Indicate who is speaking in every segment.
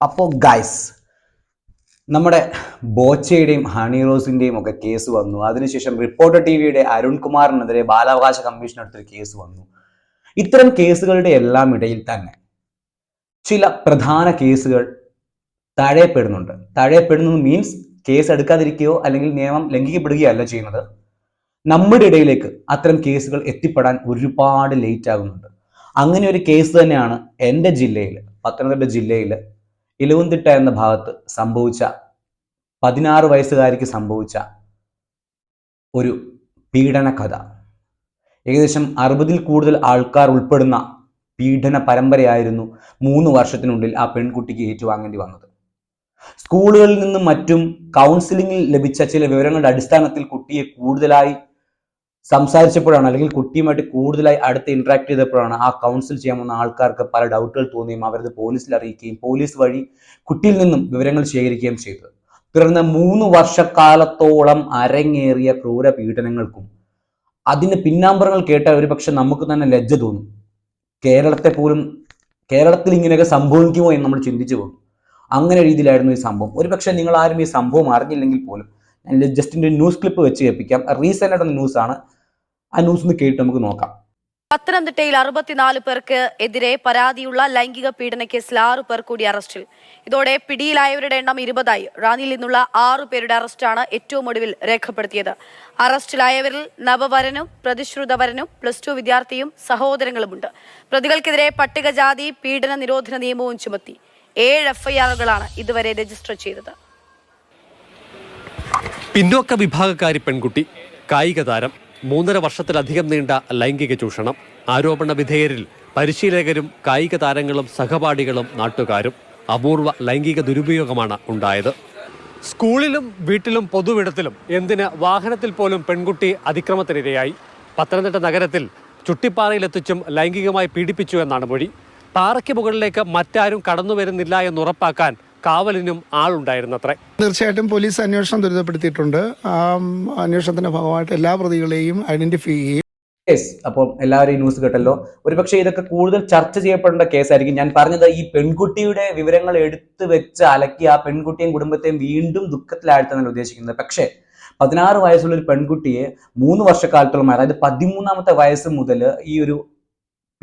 Speaker 1: അപ്പോൾ ഗൈസ് നമ്മുടെ ബോച്ചയുടെയും ഹണി റോസിന്റെയും ഒക്കെ കേസ് വന്നു. അതിനുശേഷം റിപ്പോർട്ടർ ടി വിയുടെ അരുൺകുമാറിനെതിരെ ബാലാവകാശ കമ്മീഷൻ കേസ് വന്നു. ഇത്തരം കേസുകളുടെ എല്ലാം ഇടയിൽ തന്നെ ചില പ്രധാന കേസുകൾ തഴയപ്പെടുന്നുണ്ട്. തഴയപ്പെടുന്നത് മീൻസ് കേസ് എടുക്കാതിരിക്കുകയോ അല്ലെങ്കിൽ നിയമം ലംഘിക്കപ്പെടുകയോ അല്ല ചെയ്യുന്നത്. നമ്മുടെ ഇടയിലേക്ക് അത്തരം കേസുകൾ എത്തിപ്പെടാൻ ഒരുപാട് ലേറ്റ് ആകുന്നുണ്ട്. അങ്ങനെ ഒരു കേസ് തന്നെയാണ് എന്റെ ജില്ലയിൽ പത്തനംതിട്ട ജില്ലയിൽ ഇലവുംതിട്ട എന്ന ഭാഗത്ത് സംഭവിച്ച പതിനാറ് വയസ്സുകാരിക്ക് സംഭവിച്ച ഒരു പീഡന കഥ. ഏകദേശം അറുപതിൽ കൂടുതൽ ആൾക്കാർ ഉൾപ്പെടുന്ന പീഡന പരമ്പരയായിരുന്നു മൂന്ന് വർഷത്തിനുള്ളിൽ ആ പെൺകുട്ടിക്ക് ഏറ്റുവാങ്ങേണ്ടി വന്നത്. സ്കൂളുകളിൽ നിന്നും മറ്റും കൗൺസിലിംഗിൽ ലഭിച്ച ചില വിവരങ്ങളുടെ അടിസ്ഥാനത്തിൽ കുട്ടിയെ കൂടുതലായി സംസാരിച്ചപ്പോഴാണ് അല്ലെങ്കിൽ കുട്ടിയുമായിട്ട് കൂടുതലായി അടുത്ത് ഇന്ററാക്ട് ചെയ്തപ്പോഴാണ് ആ കൗൺസിൽ ചെയ്യാൻ വന്ന ആൾക്കാർക്ക് പല ഡൗട്ടുകൾ തോന്നുകയും അവരത് പോലീസിൽ അറിയിക്കുകയും പോലീസ് വഴി കുട്ടിയിൽ നിന്നും വിവരങ്ങൾ ശേഖരിക്കുകയും ചെയ്തത്. തുടർന്ന് മൂന്ന് വർഷക്കാലത്തോളം അരങ്ങേറിയ ക്രൂര പീഡനങ്ങൾക്കും അതിന് പിന്നാമ്പറങ്ങൾ ഒരു പക്ഷെ നമുക്ക് തന്നെ ലജ്ജ തോന്നും. കേരളത്തെ പോലും കേരളത്തിൽ ഇങ്ങനെയൊക്കെ സംഭവിക്കുമോ എന്ന് നമ്മൾ ചിന്തിച്ചു പോകും. അങ്ങനെ രീതിയിലായിരുന്നു ഈ സംഭവം. ഒരു പക്ഷേ നിങ്ങൾ ആരും ഈ സംഭവം അറിഞ്ഞില്ലെങ്കിൽ പോലും ഞാൻ ജസ്റ്റിന്റെ ന്യൂസ് ക്ലിപ്പ് വെച്ച് കേൾപ്പിക്കാം. റീസെന്റ് ആയിട്ടുള്ള ന്യൂസാണ്. ആ ന്യൂസ് ഒന്ന് കേട്ട് നമുക്ക് നോക്കാം.
Speaker 2: പത്തനംതിട്ടയിൽ അറുപത്തിനാല് പേർക്ക് എതിരെ പരാതിയുള്ള ലൈംഗിക പീഡന കേസിൽ ആറു പേർ കൂടി അറസ്റ്റിൽ. ഇതോടെ പിടിയിലായവരുടെ എണ്ണം ഇരുപതായി. റാന്നിയിൽ നിന്നുള്ള ആറു പേരുടെ അറസ്റ്റാണ് ഏറ്റവും ഒടുവിൽ രേഖപ്പെടുത്തിയത്. അറസ്റ്റിലായവരിൽ നവവരനും പ്രതിശ്രുതവരനും പ്ലസ് ടു വിദ്യാർത്ഥിയും സഹോദരങ്ങളുമുണ്ട്. പ്രതികൾക്കെതിരെ പട്ടികജാതി പീഡന നിരോധന നിയമവും ചുമത്തി. ഏഴ് എഫ്ഐആറുകളാണ് ഇതുവരെ രജിസ്റ്റർ ചെയ്തത്.
Speaker 3: പിന്നോക്ക വിഭാഗക്കാരി പെൺകുട്ടി കായിക താരം മൂന്നര വർഷത്തിലധികം നീണ്ട ലൈംഗിക ചൂഷണം ആരോപണ വിധേയരിൽ പരിശീലകരും കായിക താരങ്ങളും സഹപാഠികളും നാട്ടുകാരും അപൂർവ ലൈംഗിക ദുരുപയോഗമാണ് ഉണ്ടായത്. സ്കൂളിലും വീട്ടിലും പൊതുവിടത്തിലും എന്തിന് വാഹനത്തിൽ പോലും പെൺകുട്ടി അതിക്രമത്തിനിരയായി. പത്തനംതിട്ട നഗരത്തിൽ ചുട്ടിപ്പാറയിലെത്തിച്ചും ലൈംഗികമായി പീഡിപ്പിച്ചു എന്നാണ് മൊഴി. പാറയ്ക്ക് മുകളിലേക്ക് മറ്റാരും കടന്നു വരുന്നില്ല എന്ന് ഉറപ്പാക്കാൻ കാവലിനും ആളുണ്ടായിരുന്നത്രേ.
Speaker 4: തീർച്ചയായിട്ടും പോലീസ് അന്വേഷണം ദുരിതപ്പെടുത്തിയിട്ടുണ്ട് ആ അന്വേഷണത്തിന്റെ ഭാഗമായിട്ട് എല്ലാ പ്രതികളെയും ഐഡന്റിഫൈ ചെയ്യും
Speaker 1: കേസ് അപ്പോൾ എല്ലാവരും ഈ ന്യൂസ് കേട്ടല്ലോ. ഒരുപക്ഷെ ഇതൊക്കെ കൂടുതൽ ചർച്ച ചെയ്യപ്പെടേണ്ട കേസായിരിക്കും. ഞാൻ പറഞ്ഞത് ഈ പെൺകുട്ടിയുടെ വിവരങ്ങൾ എടുത്തു വെച്ച് അലക്കി ആ പെൺകുട്ടിയും കുടുംബത്തെയും വീണ്ടും ദുഃഖത്തിലാഴ്ത്താനാണ് ഉദ്ദേശിക്കുന്നത്. പക്ഷേ പതിനാറ് വയസ്സുള്ള ഒരു പെൺകുട്ടിയെ മൂന്ന് വർഷക്കാലത്തോളം അതായത് പതിമൂന്നാമത്തെ വയസ്സ് മുതൽ ഈ ഒരു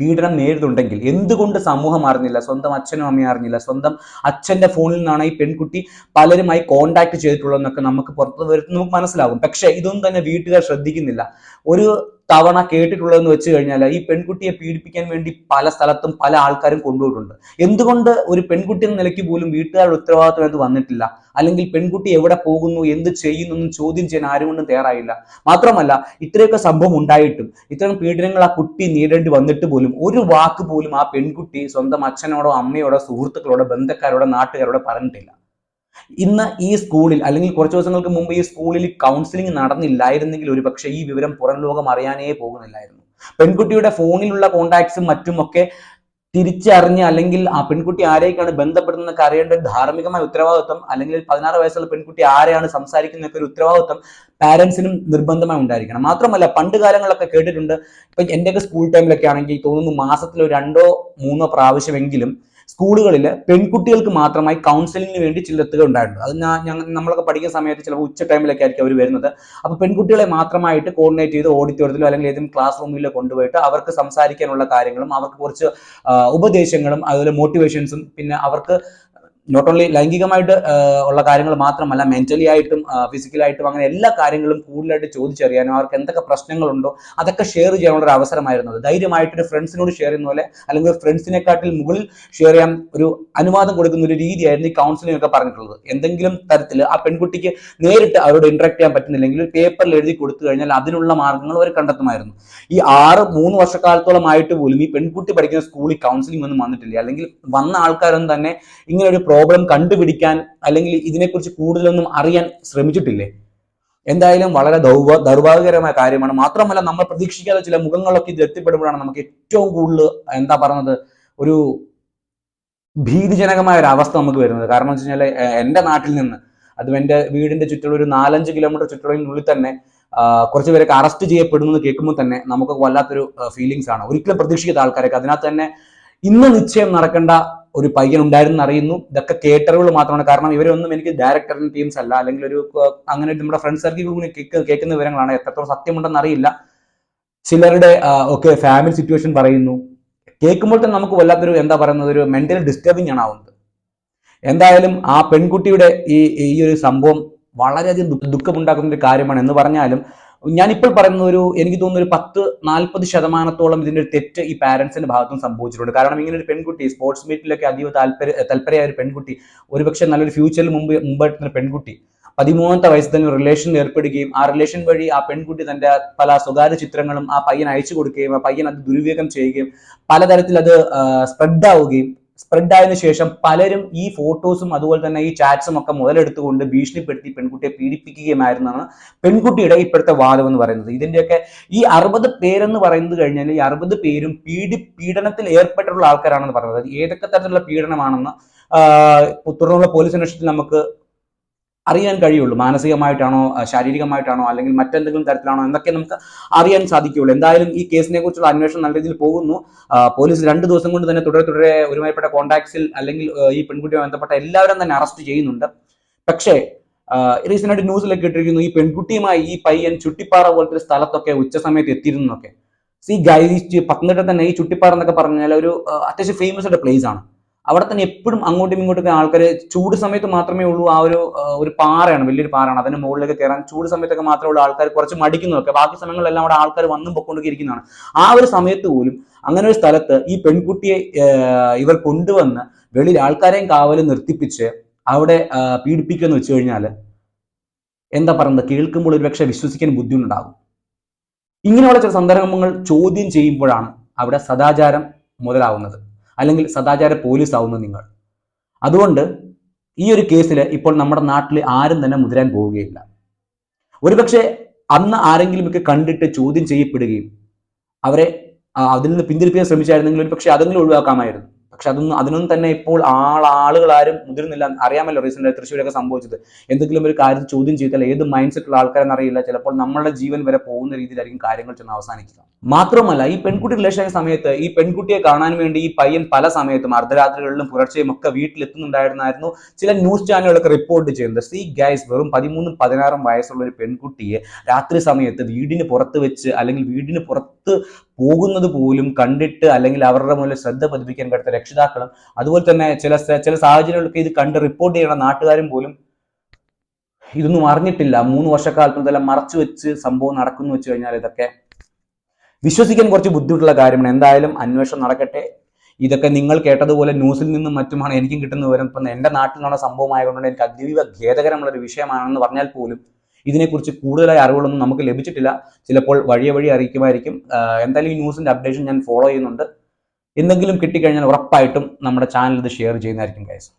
Speaker 1: പീഡനം നേരിടുന്നുണ്ടെങ്കിൽ എന്തുകൊണ്ട് സമൂഹം അറിഞ്ഞില്ല? സ്വന്തം അച്ഛനും അമ്മയും അറിഞ്ഞില്ല? സ്വന്തം അച്ഛന്റെ ഫോണിൽ നിന്നാണ് ഈ പെൺകുട്ടി പലരുമായി കോണ്ടാക്ട് ചെയ്തിട്ടുള്ളതെന്നൊക്കെ നമുക്ക് പുറത്ത് വരുന്ന നമുക്ക് മനസ്സിലാകും. പക്ഷേ ഇതൊന്നും തന്നെ വീട്ടുകാർ ശ്രദ്ധിക്കുന്നില്ല. ഒരു തവണ കേട്ടിട്ടുള്ളതെന്ന് വെച്ച് കഴിഞ്ഞാൽ ഈ പെൺകുട്ടിയെ പീഡിപ്പിക്കാൻ വേണ്ടി പല സ്ഥലത്തും പല ആൾക്കാരും കൊണ്ടുപോയിട്ടുണ്ട്. എന്തുകൊണ്ട് ഒരു പെൺകുട്ടി എന്ന നിലയ്ക്ക് പോലും വീട്ടുകാരുടെ ഉത്തരവാദിത്വം എന്ന് വന്നിട്ടില്ല? അല്ലെങ്കിൽ പെൺകുട്ടി എവിടെ പോകുന്നു എന്ത് ചെയ്യുന്നു എന്നും ചോദ്യം ചെയ്യാൻ ആരും കൊണ്ടും തയ്യാറായില്ല. മാത്രമല്ല ഇത്രയൊക്കെ സംഭവം ഉണ്ടായിട്ടും ഇത്തരം പീഡനങ്ങൾ ആ കുട്ടി നേരിടേണ്ടി വന്നിട്ട് പോലും ഒരു വാക്ക് പോലും ആ പെൺകുട്ടി സ്വന്തം അച്ഛനോടോ അമ്മയോടോ സുഹൃത്തുക്കളോടോ ബന്ധക്കാരോടോ നാട്ടുകാരോടോ പറഞ്ഞിട്ടില്ല. ഇന്ന് ഈ സ്കൂളിൽ അല്ലെങ്കിൽ കുറച്ച് ദിവസങ്ങൾക്ക് മുമ്പ് ഈ സ്കൂളിൽ കൗൺസിലിംഗ് നടന്നില്ലായിരുന്നെങ്കിൽ ഒരു പക്ഷേ ഈ വിവരം പുറം ലോകം അറിയാനേ പോകുന്നില്ലായിരുന്നു. പെൺകുട്ടിയുടെ ഫോണിലുള്ള കോണ്ടാക്ട്സും മറ്റുമൊക്കെ തിരിച്ചറിഞ്ഞ് അല്ലെങ്കിൽ ആ പെൺകുട്ടി ആരേക്കാണ് ബന്ധപ്പെടുന്നതെന്നൊക്കെ അറിയേണ്ട ധാർമ്മികമായ ഉത്തരവാദിത്വം അല്ലെങ്കിൽ പതിനാറ് വയസ്സുള്ള പെൺകുട്ടി ആരെയാണ് സംസാരിക്കുന്നതൊക്കെ ഒരു ഉത്തരവാദിത്വം പാരന്റ്സിനും നിർബന്ധമായി ഉണ്ടായിരിക്കണം. മാത്രമല്ല പണ്ട് കാലങ്ങളൊക്കെ കേട്ടിട്ടുണ്ട്. ഇപ്പൊ എന്റെയൊക്കെ സ്കൂൾ ടൈമിലൊക്കെ ആണെങ്കിൽ തോന്നുന്നു മാസത്തിൽ രണ്ടോ മൂന്നോ പ്രാവശ്യമെങ്കിലും സ്കൂളുകളിൽ പെൺകുട്ടികൾക്ക് മാത്രമായി കൗൺസിലിംഗിന് വേണ്ടി ചിലെത്തുക ഉണ്ടായിട്ടുണ്ട്. അത് ഞാൻ നമ്മളൊക്കെ പഠിക്കുന്ന സമയത്ത് ചിലപ്പോൾ ഉച്ച ടൈമിലൊക്കെ ആയിരിക്കും അവർ വരുന്നത്. അപ്പോൾ പെൺകുട്ടികളെ മാത്രമായിട്ട് കോർഡിനേറ്റ് ചെയ്ത് ഓഡിറ്റോറിയത്തിലോ അല്ലെങ്കിൽ ഏതെങ്കിലും ക്ലാസ് റൂമിലോ കൊണ്ടുപോയിട്ട് അവർക്ക് സംസാരിക്കാനുള്ള കാര്യങ്ങളും അവർക്ക് കുറച്ച് ഉപദേശങ്ങളും അതുപോലെ മോട്ടിവേഷൻസും പിന്നെ അവർക്ക് നോട്ട് ഓൺലി ലൈംഗികമായിട്ട് ഉള്ള കാര്യങ്ങൾ മാത്രമല്ല മെന്റലി ആയിട്ടും ഫിസിക്കലായിട്ടും അങ്ങനെ എല്ലാ കാര്യങ്ങളും കൂടുതലായിട്ട് ചോദിച്ചറിയാനും അവർക്ക് എന്തൊക്കെ പ്രശ്നങ്ങളുണ്ടോ അതൊക്കെ ഷെയർ ചെയ്യാനുള്ള ഒരു അവസരമായിരുന്നു അത്. ധൈര്യമായിട്ട് ഒരു ഫ്രണ്ട്സിനോട് ഷെയർ ചെയ്യുന്ന പോലെ അല്ലെങ്കിൽ ഫ്രണ്ട്സിനെക്കാട്ടിൽ മുകളിൽ ഷെയർ ചെയ്യാൻ ഒരു അനുവാദം കൊടുക്കുന്ന ഒരു രീതിയായിരുന്നു ഈ കൗൺസിലിംഗ് ഒക്കെ പറഞ്ഞിട്ടുള്ളത്. എന്തെങ്കിലും തരത്തിൽ ആ പെൺകുട്ടിക്ക് നേരിട്ട് അവരോട് ഇന്ററാക്ട് ചെയ്യാൻ പറ്റുന്നില്ലെങ്കിൽ പേപ്പറിൽ എഴുതി കൊടുത്തു കഴിഞ്ഞാൽ അതിനുള്ള മാർഗങ്ങൾ അവർ കണ്ടെത്തുമായിരുന്നു. ഈ ആറ് മൂന്ന് വർഷക്കാലത്തോളമായിട്ട് പോലും ഈ പെൺകുട്ടി പഠിക്കുന്ന സ്കൂളിൽ കൗൺസിലിംഗ് ഒന്നും വന്നിട്ടില്ല. അല്ലെങ്കിൽ വന്ന ആൾക്കാരൊന്നും തന്നെ ഇങ്ങനെ ഒരു പ്രോബ്ലം കണ്ടുപിടിക്കാൻ അല്ലെങ്കിൽ ഇതിനെക്കുറിച്ച് കൂടുതലൊന്നും അറിയാൻ ശ്രമിച്ചിട്ടില്ലേ? എന്തായാലും വളരെ ദൗർഭ ദൗർഭാഗ്യകരമായ കാര്യമാണ്. മാത്രമല്ല നമ്മൾ പ്രതീക്ഷിക്കാത്ത ചില മുഖങ്ങളൊക്കെ ഇത് എത്തിപ്പെടുമ്പോഴാണ് നമുക്ക് ഏറ്റവും കൂടുതൽ എന്താ പറയുന്നത് ഒരു ഭീതിജനകമായ ഒരു അവസ്ഥ നമുക്ക് വരുന്നത്. കാരണം വെച്ച് കഴിഞ്ഞാൽ എന്റെ നാട്ടിൽ നിന്ന് അതും എന്റെ വീടിന്റെ ചുറ്റുള്ള ഒരു നാലഞ്ച് കിലോമീറ്റർ ചുറ്റുള്ളിനുള്ളിൽ തന്നെ കുറച്ച് പേരൊക്കെ അറസ്റ്റ് ചെയ്യപ്പെടുന്നത് കേൾക്കുമ്പോൾ തന്നെ നമുക്ക് വല്ലാത്തൊരു ഫീലിങ്സ് ആണ്. ഒരിക്കലും പ്രതീക്ഷിക്കാത്ത ആൾക്കാരൊക്കെ. അതിനകത്ത് തന്നെ ഇന്ന് നിശ്ചയം നടക്കേണ്ട ഒരു പയ്യൻ ഉണ്ടായിരുന്നു അറിയുന്നു. ഇതൊക്കെ കേട്ടറുകൾ മാത്രമാണ്. കാരണം ഇവരൊന്നും എനിക്ക് ഡയറക്ടറിന് ടീംസ് അല്ല. അല്ലെങ്കിൽ ഒരു അങ്ങനെ നമ്മുടെ ഫ്രണ്ട് സർക്കിൾ കേൾക്കുന്ന വിവരങ്ങളാണ്. എത്രത്തോളം സത്യമുണ്ടെന്ന് അറിയില്ല. ചിലരുടെ ഒക്കെ ഫാമിലി സിറ്റുവേഷൻ പറയുന്നു. കേൾക്കുമ്പോൾ തന്നെ നമുക്ക് വല്ലാത്തൊരു എന്താ പറയുന്നത് ഒരു മെന്റൽ ഡിസ്റ്റർബിങ് ആണ് ആവുന്നത്. എന്തായാലും ആ പെൺകുട്ടിയുടെ ഈ ഈ ഒരു സംഭവം വളരെയധികം ദുഃഖ- ദുഃഖമുണ്ടാക്കുന്ന ഒരു കാര്യമാണ്. എന്ന് പറഞ്ഞാലും ഞാനിപ്പോൾ പറയുന്ന ഒരു എനിക്ക് തോന്നുന്ന ഒരു പത്ത് നാൽപ്പത് ശതമാനത്തോളം ഇതിന്റെ ഒരു തെറ്റ് ഈ പാരന്റ്സിന്റെ ഭാഗത്തും സംഭവിച്ചിട്ടുണ്ട്. കാരണം ഇങ്ങനെ ഒരു പെൺകുട്ടി സ്പോർട്സ് മീറ്റിലൊക്കെ അതീവ താല്പര്യ തൽപരയായ ഒരു പെൺകുട്ടി ഒരുപക്ഷെ നല്ലൊരു ഫ്യൂച്ചറിൽ മുമ്പ് മുമ്പായിട്ടുള്ള പെൺകുട്ടി പതിമൂന്നാമത്തെ വയസ്സിൽ തന്നെ റിലേഷനിൽ ഏർപ്പെടുകയും ആ റിലേഷൻ വഴി ആ പെൺകുട്ടി തന്റെ പല സ്വകാര്യ ചിത്രങ്ങളും ആ പയ്യൻ അയച്ചു കൊടുക്കുകയും ആ പയ്യൻ അത് ദുരുപയോഗം ചെയ്യുകയും പലതരത്തിൽ അത് സ്പ്രെഡ് ആവുകയും സ്പ്രെഡ് ആയതിനു ശേഷം പലരും ഈ ഫോട്ടോസും അതുപോലെ തന്നെ ഈ ചാറ്റ്സും ഒക്കെ മുതലെടുത്തുകൊണ്ട് ഭീഷണിപ്പെടുത്തി പെൺകുട്ടിയെ പീഡിപ്പിക്കുകയുമായിരുന്നാണ് പെൺകുട്ടിയുടെ ഇപ്പോഴത്തെ വാദം എന്ന് പറയുന്നത്. ഇതിന്റെയൊക്കെ ഈ അറുപത് പേരെന്ന് പറയുന്നത് കഴിഞ്ഞാൽ ഈ അറുപത് പേരും പീഡി പീഡനത്തിൽ ഏർപ്പെട്ടിട്ടുള്ള ആൾക്കാരാണെന്ന് പറയുന്നത് ഏതൊക്കെ തരത്തിലുള്ള പീഡനമാണെന്ന് തുടർന്നുള്ള പോലീസ് അന്വേഷണത്തിൽ നമുക്ക് അറിയാൻ കഴിയുള്ളൂ. മാനസികമായിട്ടാണോ ശാരീരികമായിട്ടാണോ അല്ലെങ്കിൽ മറ്റെന്തെങ്കിലും തരത്തിലാണോ എന്നൊക്കെ നമുക്ക് അറിയാൻ സാധിക്കുകയുള്ളൂ. എന്തായാലും ഈ കേസിനെ കുറിച്ചുള്ള അന്വേഷണം നല്ല രീതിയിൽ പോകുന്നു. പോലീസ് രണ്ട് ദിവസം കൊണ്ട് തന്നെ തുടരെ തുടരെ ഒരുമാതിരിപ്പെട്ട കോണ്ടാക്ട്സിൽ അല്ലെങ്കിൽ ഈ പെൺകുട്ടിയുമായി ബന്ധപ്പെട്ട എല്ലാവരും തന്നെ അറസ്റ്റ് ചെയ്യുന്നുണ്ട്. പക്ഷേ റീസെന്റ് ആയിട്ട് ന്യൂസിലൊക്കെ ഇട്ടിരിക്കുന്നു ഈ പെൺകുട്ടിയുമായി ഈ പയ്യൻ ചുട്ടിപ്പാറ പോലത്തെ സ്ഥലത്തൊക്കെ ഉച്ച സമയത്ത് എത്തിയിരുന്നൊക്കെ സി ഗൈസ് പത്തനംതിട്ട തന്നെ ഈ ചുട്ടിപ്പാറ എന്നൊക്കെ പറഞ്ഞാൽ ഒരു അത്യാവശ്യം ഫേമസ് ആയിട്ട് പ്ലേസ് ആണ്. അവിടെ തന്നെ എപ്പോഴും അങ്ങോട്ടും ഇങ്ങോട്ടും ആൾക്കാർ ചൂട് സമയത്ത് മാത്രമേ ഉള്ളൂ ആ ഒരു ഒരു പാറയാണ് വലിയൊരു പാറയാണ്. അതിന്റെ മുകളിലേക്ക് കയറാൻ ചൂട് സമയത്തൊക്കെ മാത്രമേ ഉള്ളൂ ആൾക്കാർ കുറച്ച് മടിക്കുന്നതൊക്കെ. ബാക്കി സമയങ്ങളിലെല്ലാം അവിടെ ആൾക്കാർ വന്നും പൊക്കൊണ്ടൊക്കെ ഇരിക്കുന്നതാണ് ആ ഒരു സമയത്ത് പോലും അങ്ങനെ ഒരു സ്ഥലത്ത് ഈ പെൺകുട്ടിയെ ഇവർ കൊണ്ടുവന്ന് വെളിയിൽ ആൾക്കാരെയും കാവലും നിർത്തിപ്പിച്ച് അവിടെ പീഡിപ്പിക്കുക എന്ന് വെച്ച് കഴിഞ്ഞാൽ എന്താ പറയുന്നത്? കേൾക്കുമ്പോൾ ഒരുപക്ഷെ വിശ്വസിക്കാൻ ബുദ്ധിമുട്ടുണ്ടാകും. ഇങ്ങനെയുള്ള ചില സന്ദർഭങ്ങൾ ചോദ്യം ചെയ്യുമ്പോഴാണ് അവിടെ സദാചാരം മുതലാവുന്നത്. അല്ലെങ്കിൽ സദാചാര പോലീസ് ആവുന്നു നിങ്ങൾ. അതുകൊണ്ട് ഈ ഒരു കേസിൽ ഇപ്പോൾ നമ്മുടെ നാട്ടിൽ ആരും തന്നെ മുതിരാൻ പോവുകയില്ല. ഒരുപക്ഷെ അന്ന് ആരെങ്കിലുമൊക്കെ കണ്ടിട്ട് ചോദ്യം ചെയ്യപ്പെടുകയും അവരെ അതിൽ നിന്ന് പിന്തിരിപ്പിക്കാൻ ശ്രമിച്ചായിരുന്നെങ്കിൽ ഒരു പക്ഷേ അതെങ്കിലും ഒഴിവാക്കാമായിരുന്നു. പക്ഷെ അതൊന്നും അതിനൊന്നും തന്നെ ഇപ്പോൾ ആൾ ആളുകൾ ആരും മുതിരുന്നില്ല അറിയാമല്ലോ റീസെന്റ് തൃശ്ശൂരൊക്കെ സംഭവിച്ചത്. എന്തെങ്കിലും ഒരു കാര്യം ചോദ്യം ചെയ്താൽ ഏത് മൈൻഡ് സെറ്റുള്ള ആൾക്കാരെന്ന് അറിയില്ല. ചിലപ്പോൾ നമ്മളുടെ ജീവൻ വരെ പോകുന്ന രീതിയിലായിരിക്കും കാര്യങ്ങൾ ചെന്ന് അവസാനിക്കുക. മാത്രമല്ല ഈ പെൺകുട്ടി റിലേഷൻ സമയത്ത് ഈ പെൺകുട്ടിയെ കാണാൻ വേണ്ടി ഈ പയ്യൻ പല സമയത്തും അർദ്ധരാത്രികളിലും പുലർച്ചെയും ഒക്കെ വീട്ടിലെത്തുന്നുണ്ടായിരുന്നായിരുന്നു ചില ന്യൂസ് ചാനലുകളൊക്കെ റിപ്പോർട്ട് ചെയ്യുന്നത്. സി ഗൈസ് വെറും പതിമൂന്നും പതിനാറും വയസ്സുള്ള ഒരു പെൺകുട്ടിയെ രാത്രി സമയത്ത് വീടിന് പുറത്ത് വെച്ച് അല്ലെങ്കിൽ വീടിന് പുറത്ത് പോകുന്നത് പോലും കണ്ടിട്ട് അല്ലെങ്കിൽ അവരുടെ മുന്നിൽ ശ്രദ്ധ പതിപ്പിക്കാൻ കഴിയാത്ത രക്ഷിതാക്കളും അതുപോലെ തന്നെ ചില ചില സാഹചര്യങ്ങളൊക്കെ ഇത് കണ്ട് റിപ്പോർട്ട് ചെയ്യണ നാട്ടുകാരും പോലും ഇതൊന്നും അറിഞ്ഞിട്ടില്ല. മൂന്ന് വർഷക്കാലത്ത് മുതൽ മറച്ചു വെച്ച് സംഭവം നടക്കുന്നു വെച്ച് കഴിഞ്ഞാൽ ഇതൊക്കെ വിശ്വസിക്കാൻ കുറച്ച് ബുദ്ധിമുട്ടുള്ള കാര്യമാണ്. എന്തായാലും അന്വേഷണം നടക്കട്ടെ. ഇതൊക്കെ നിങ്ങൾ കേട്ടതുപോലെ ന്യൂസിൽ നിന്നും മറ്റുമാണ് എനിക്കും കിട്ടുന്ന വിവരം. ഇപ്പം എന്റെ നാട്ടിൽ നിന്നുള്ള സംഭവമായതുകൊണ്ട് എനിക്ക് അതീവ ഖേദകരമുള്ള ഒരു വിഷയമാണെന്ന് പറഞ്ഞാൽ പോലും ഇതിനെക്കുറിച്ച് കൂടുതലായി അറിവുകളൊന്നും നമുക്ക് ലഭിച്ചിട്ടില്ല. ചിലപ്പോൾ വഴിയെ വഴി അറിയിക്കുമായിരിക്കും. എന്തായാലും ഈ ന്യൂസിന്റെ അപ്ഡേഷൻ ഞാൻ ഫോളോ ചെയ്യുന്നുണ്ട്. എന്തെങ്കിലും കിട്ടിക്കഴിഞ്ഞാൽ ഉറപ്പായിട്ടും നമ്മുടെ ചാനൽ ഇത് ഷെയർ ചെയ്യുന്നതായിരിക്കും ഗൈസ്